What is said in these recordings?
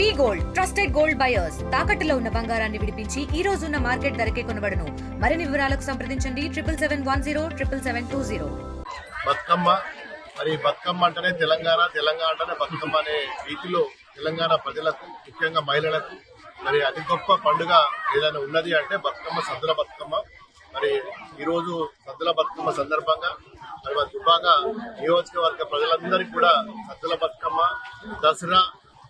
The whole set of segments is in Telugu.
V gold trusted gold buyers. తాకట్టులో ఉన్న బంగారాన్ని విడిపించి ఈ రోజు ఉన్న మార్కెట్ ధరకే కొనబడను. మరిన్ని వివరాలకు సంప్రదించండి. Triple seven one zero triple seven two zero. Bathukamma మరి బతుకమ్మ అంటేనే తెలంగాణ తెలంగాణ అంటేనే బతుకమ్మ అనే రీతిలో తెలంగాణ ప్రజలకు ముఖ్యంగా మహిళలకు మరి అతి గొప్ప పండుగ ఏదైనా ఉన్నది అంటే బతుకమ్మ సద్దుల బతుకమ్మ. మరి ఈరోజు సద్దుల బతుకమ్మ సందర్భంగా మరి మన దుబాక నియోజకవర్గ ప్రజలందరికీ కూడా సద్దుల బతుకమ్మ దసరా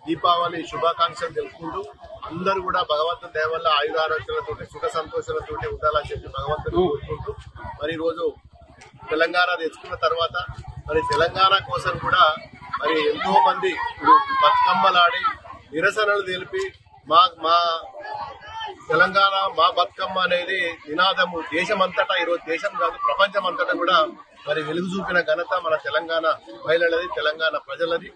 దీపావళి శుభాకాంక్షలు తెలుపుకుంటూ అందరూ కూడా భగవంతుని దయ వల్ల ఆయురారోగ్యాలతో సుఖ సంతోషాలతో ఉండాలని చెప్పి భగవంతుని కోరుకుంటూ మరి ఈరోజు తెలంగాణ తెచ్చుకున్న తర్వాత మరి తెలంగాణ కోసం కూడా మరి ఎంతో మంది బతుకమ్మలాడి నిరసనలు తెలిపి మా మా తెలంగాణ మా బతుకమ్మ అనేది నినాదము దేశమంతటా ఈరోజు దేశం కాదు ప్రపంచం అంతటా కూడా మరి వెలుగు చూపిన ఘనత మన తెలంగాణ మహిళలది తెలంగాణ ప్రజలది.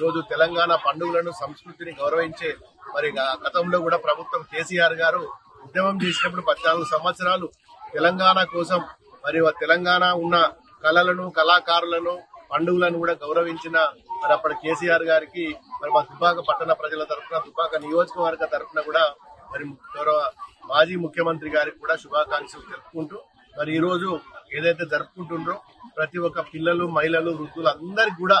ఈరోజు తెలంగాణ పండుగలను సంస్కృతిని గౌరవించే మరి గతంలో కూడా ప్రభుత్వం కేసీఆర్ గారు ఉద్యమం చేసినప్పుడు పద్నాలుగు సంవత్సరాలు తెలంగాణ కోసం మరి తెలంగాణ ఉన్న కళలను కళాకారులను పండుగలను కూడా గౌరవించిన మరి అప్పటి కేసీఆర్ గారికి మరి మా దుబ్బాక పట్టణ ప్రజల తరఫున దుబ్బాక నియోజకవర్గ తరఫున కూడా మరి గౌరవ మాజీ ముఖ్యమంత్రి గారికి కూడా శుభాకాంక్షలు తెలుపుకుంటూ మరి ఈరోజు ఏదైతే జరుపుకుంటుండ్రో ప్రతి ఒక్క పిల్లలు మహిళలు వృద్ధులు అందరికి కూడా